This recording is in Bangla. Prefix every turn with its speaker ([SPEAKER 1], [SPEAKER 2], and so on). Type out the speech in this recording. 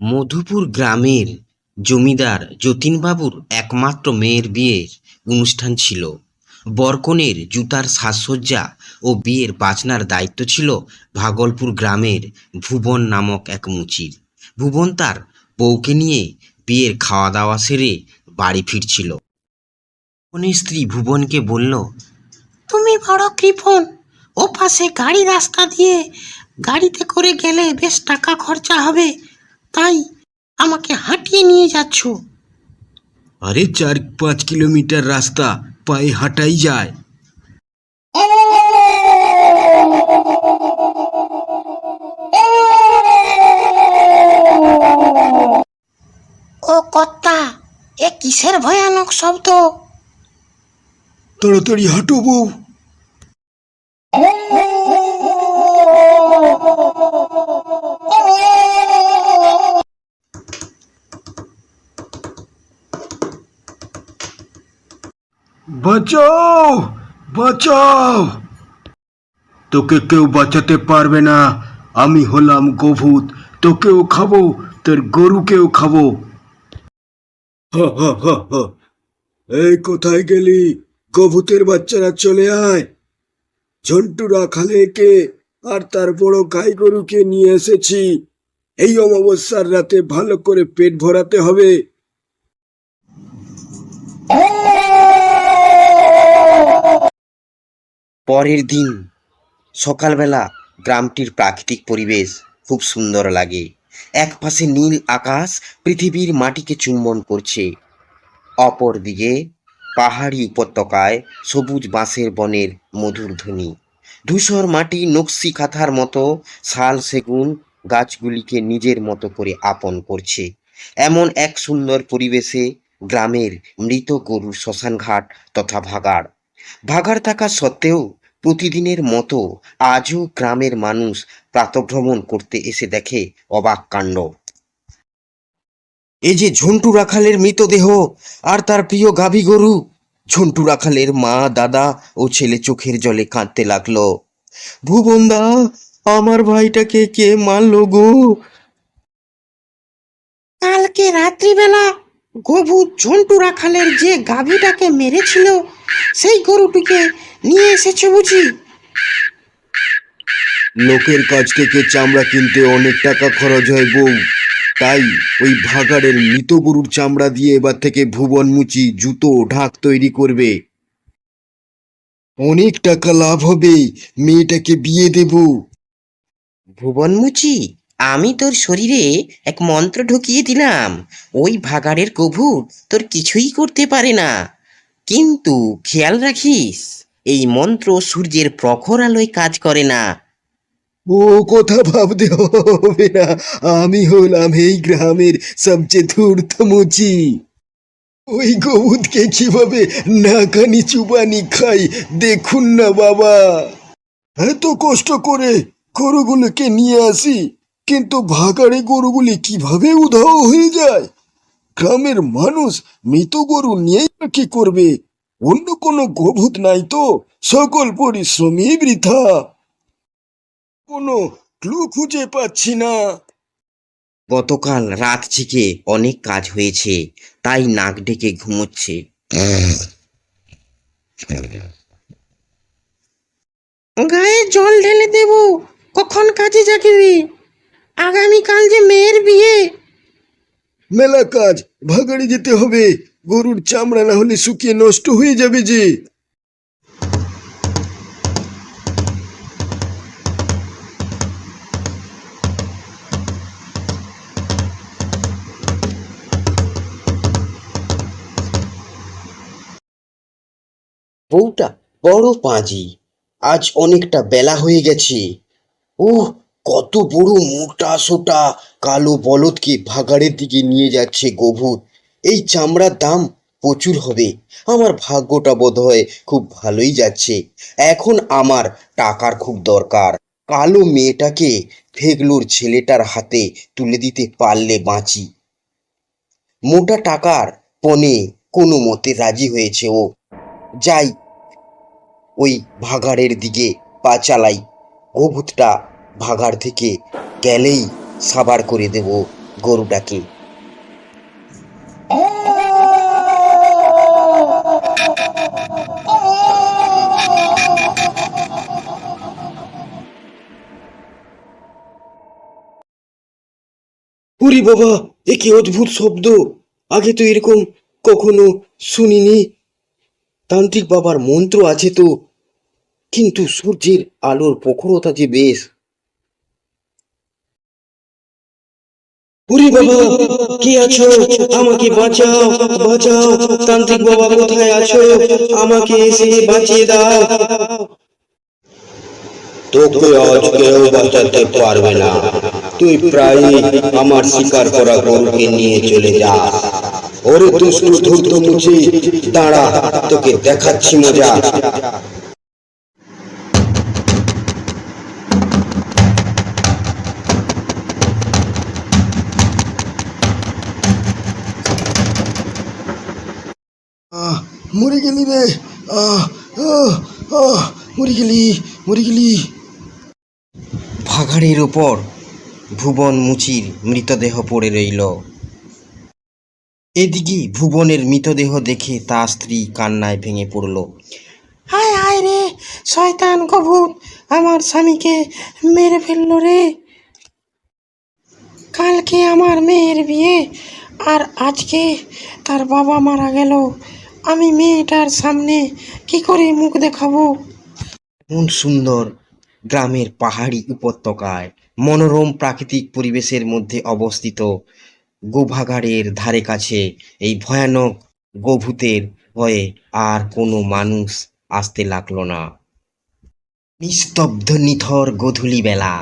[SPEAKER 1] মধুপুর গ্রামের জমিদার যতীনবাবুর একমাত্র মেয়ের বিয়ের অনুষ্ঠান ছিল। বরকনের জুতার সাজসজ্জা ও বিয়ের বাজনার দায়িত্ব ছিল ভাগলপুর গ্রামের ভুবন নামক এক মুচির। ভুবন তার বউকে নিয়ে বিয়ের খাওয়া দাওয়া সেরে বাড়ি ফিরছিল। ভুবনের স্ত্রী ভুবনকে বলল,
[SPEAKER 2] তুমি বড় কৃপণ ও পাশে গাড়ি রাস্তা দিয়ে গাড়িতে করে গেলে বেশ টাকা খরচা হবে। তাই আমাকে হাঁটিয়ে নিয়ে যাচ্ছ।
[SPEAKER 3] আরে চার পাঁচ কিলোমিটার রাস্তা পায়ে হাঁটাই যায়।
[SPEAKER 2] ও কর্তা এ কিসের ভয়ানক শব্দ?
[SPEAKER 3] তাড়াতাড়ি হাঁটো বউ। বাঁচাও বাঁচাও। তোকে কেউ বাঁচাতে পারবে না। আমি হলাম গভূত, তোকেও খাব, তোর গরুকেও খাব। এই কোথায় গেলি? গভূতের বাচ্চারা চলে আয়। ঝন্টু রাখালে কে আর তার বড় গাই গরুকে নিয়ে এসেছি। এই অমাবস্যার রাতে ভালো করে পেট ভরাতে হবে।
[SPEAKER 1] পরের দিন সকালবেলা গ্রামটির প্রাকৃতিক পরিবেশ খুব সুন্দর লাগে। এক পাশে নীল আকাশ পৃথিবীর মাটিকে চুম্বন করছে। অপর দিকে পাহাড়ি উপত্যকায় সবুজ বাঁশের বনের মধুর ধ্বনি। ধূসর মাটি নকশি কাঁথার মতো শাল সেগুন গাছগুলিকে নিজের মতো করে আপন করছে। এমন এক সুন্দর পরিবেশে গ্রামের মৃত গরুর শ্মশানঘাট তথা ভাগাড়। ভাগাড় থাকা সত্ত্বেও প্রতিদিনের মতো আজও গ্রামের মানুষ প্রাতভ্রমণ করতে এসে দেখে অবাক কাণ্ড। এই যে ঝন্টু রাখালের মৃতদেহ আর তার প্রিয় গাভী গরু, ঝন্টু রাখালের মা, দাদা ও ছেলে চোখের জলে কাঁদতে লাগল। ভুবনদা, আমার ভাইটাকে কে মারলো গো?
[SPEAKER 2] কালকে রাত্রিবেলা গভু ঝন্টু রাখালের যে গাভীটাকে মেরেছিল সেই গরুটিকে নিয়ে এসেছে বুঝি।
[SPEAKER 3] লোকের কাছ থেকে চামড়া কিনতে অনেক টাকা খরচ হয় বউ। তাই ওই ভাগাড়ের মৃত গরুর চামড়া দিয়ে এবার থেকে ভুবন মুচি জুতো ঢাক তৈরি করবে। অনেক টাকা লাভ হবে মেয়েটাকে বিয়ে দেব।
[SPEAKER 1] ভুবন মুচি আমি তোর শরীরে এক মন্ত্র ঢুকিয়ে দিলাম। ওই ভাগাড়ের কভুর তোর কিছুই করতে পারে না। কিন্তু খেয়াল রাখিস, এই মন্ত্র সূর্যের প্রখর আলোয় কাজ করে না।
[SPEAKER 3] ও কথা ভাবতে হবে না, আমি হলাম এই গ্রামের সবচেয়ে ধূর্ত মুচি ওই গবুদকে কীভাবে নাকানি চুবানি খাই, দেখুন না বাবা। এত কষ্ট করে গরুগুলোকে নিয়ে আসি কিন্তু ভাগাড়ে গরুগুলি কীভাবে উধাও হয়ে যায়? গ্রামের মানুষ মৃত গরু নিয়েই কি করবে? অন্য কোনো গভূত নাই তো সকল পরিশ্রমই বৃথা। কোনো ক্লু খুঁজে পাচ্ছি না।
[SPEAKER 1] গতকাল রাত থেকে অনেক কাজ হয়েছে তাই নাক ডেকে ঘুমোচ্ছে।
[SPEAKER 2] গায়ে জল ঢেলে দেব কখন কাজে যাবি? আগামীকাল যে মেয়ের বিয়ে।
[SPEAKER 3] মেলা কাজ ভাগাড়ে যেতে হবে। গরুর চামড়া না হলে শুকিয়ে নষ্ট হয়ে যাবে যে।
[SPEAKER 1] বউটা বড় পাঁজি। আজ অনেকটা বেলা হয়ে গেছে। ও কত বড় মোটা সোটা কালো বলদকে ভাগাড়ের দিকে নিয়ে যাচ্ছে গভূত এই চামড়ার দাম প্রচুর হবে। আমার ভাগ্যটা বোধ হয় খুব ভালোই যাচ্ছে। এখন আমার টাকার খুব দরকার। কালো মেয়েটাকে ফেগলুর ছেলেটার হাতে তুলে দিতে পারলে বাঁচি। মোটা টাকার পণে কোনো মতে রাজি হয়েছে ও। যাই, ওই ভাগাড়ের দিকে পা চালাই। গভূতটা ভাগাড় থেকে গেলেই সাবার করে দেব গরুটাকে।
[SPEAKER 3] উরি বাবা, এ কি অদ্ভুত শব্দ। আগে তো এরকম কখনো শুনিনি। তান্ত্রিক বাবার মন্ত্র আছে তো, কিন্তু সূর্যের আলোর প্রখরতা যে বেশ। উরি বাবা, কে আছো? আমাকে বাঁচাও বাঁচাও। তান্ত্রিক বাবা কোথায় আছো? আমাকে এসে বাঁচিয়ে দাও।
[SPEAKER 4] তোকে আজ কেউ বাঁচাতে পারবে না। তুই প্রায় আমার শিকার করা গরুকে নিয়ে চলে যাস
[SPEAKER 3] ওরে দুষ্টু ধূর্ত মুচি,
[SPEAKER 4] দাঁড়া, তোকে দেখাচ্ছি মজা।
[SPEAKER 3] মরে গেলি রে। আহ আহ আহ মরে গেলি মরে গেলি।
[SPEAKER 1] ভাগাড়ের ওপর ভুবন মুচির মৃতদেহ পড়ে রইল। এদিকে ভুবনের মৃতদেহ দেখে তার স্ত্রী কান্নায় ভেঙে পড়ল।
[SPEAKER 2] হায় হায় রে শয়তান কবুত আমার স্বামীকে মেরে ফেলল রে। কালকে আমার মেয়ের বিয়ে আর আজকে তার বাবা মারা গেল। আমি মেয়েটার সামনে কি করে মুখ দেখাবো?
[SPEAKER 1] এমন সুন্দর গ্রামের পাহাড়ি উপত্যকায় মনোরম প্রাকৃতিক পরিবেশের মধ্যে অবস্থিত গোভাগাড়ের ধারে কাছে এই ভয়ানক গোভূতের ভয়ে আর কোনো মানুষ আসতে লাগল না। নিস্তব্ধ নিথর গধূলি বেলা